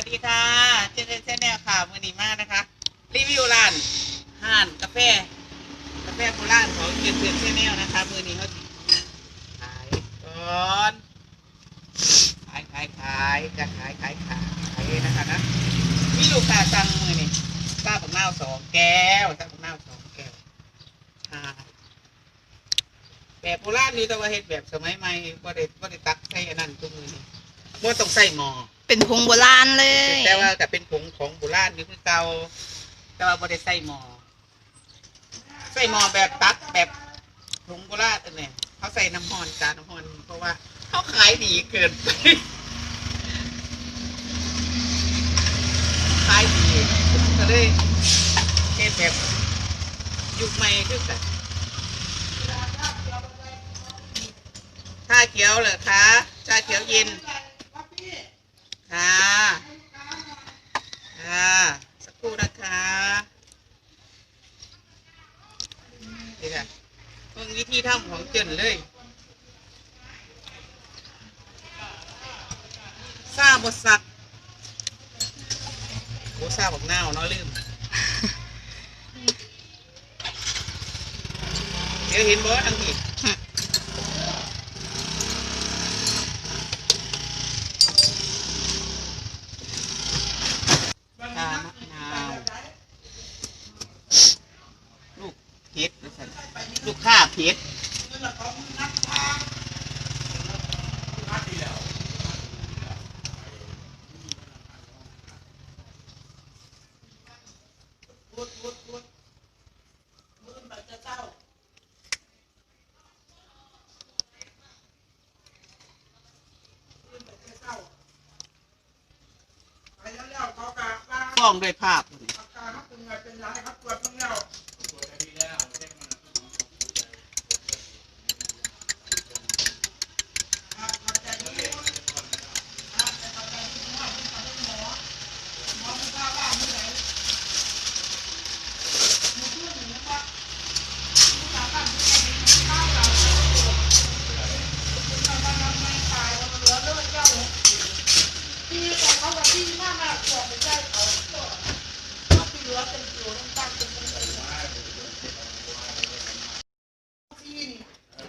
วัสดีค่ะ เจนเจนเจนแนวค่ะมือนีมากนะคะ รีวิวร้านห่านกาแฟกาแฟโบราณของเจนเจนเจนแนวนะคะมือนี้เขาขายก่อนขายขายขายจะขายขายขายนะคะนะมีลูกค้าสั่งมือนี่ซาบักนาวสองแก้วซาบักนาวสองแก้วแบบโบราณนี่แต่ว่าเฮ็ดแบบสมัยใหม่บ่ได้บ่ได้ตักใส่อันนั้นทุกมือนี่บ่ต้องใส่หม้อ เป็นพงโบราณเลย แต่ว่าก็เป็นผงของโบราณอยู่คือเก่าแต่ว่าบ่ได้ใส่หม้อใส่หม้อแบบตักแบบผงโบราณอันนี้เขาใส่น้ำฮอนจานน้ำฮอนเพราะว่าเขาขายดีเกินไปขายดีก็เลยเฮ็ดแบบยุคใหม่คือกันชาเขียวเหรอคะชาเขียวเย็น ค่ะค่ะสักครู่นะคะนี่ค่ะเพิ่งวิธีทำของเจนเลยซาบดสักโอ้ซาบอกหน้าวเนาะลืมเดี๋ยวเห็นบอสทั้งทีชามะนาว ลูกเพชรนะสันลูกข้าเพชรฟ้องด้วยภาพ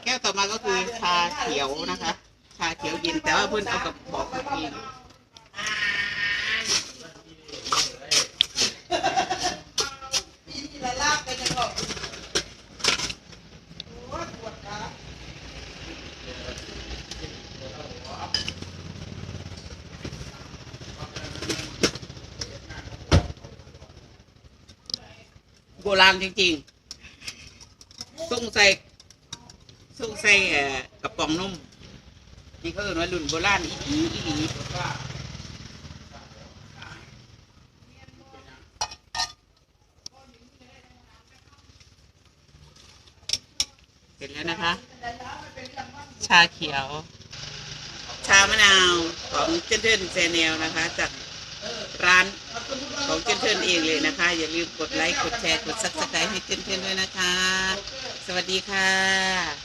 ก้วต่อมาก็คือชาเขียวนะคะ ชาเขียวเย็นแต่ว่าเพิ่นเอากับบอกมาเองโบราณจริงๆต้องใส่ ส่งใส่เอ่อกระป๋องนมนี่เขาเรียกว่ารุ่นโบราณอีหลีอีหลีเสร็จแล้วนะคะ ชาเขียว ชามะนาวของเจนเทินเซเนลนะคะ จากร้านของเจนเทินเองเลยนะคะ อย่าลืมกดไลค์ กดแชร์ กดซับสไครต์ให้เจนเทินด้วยนะคะ สวัสดีค่ะ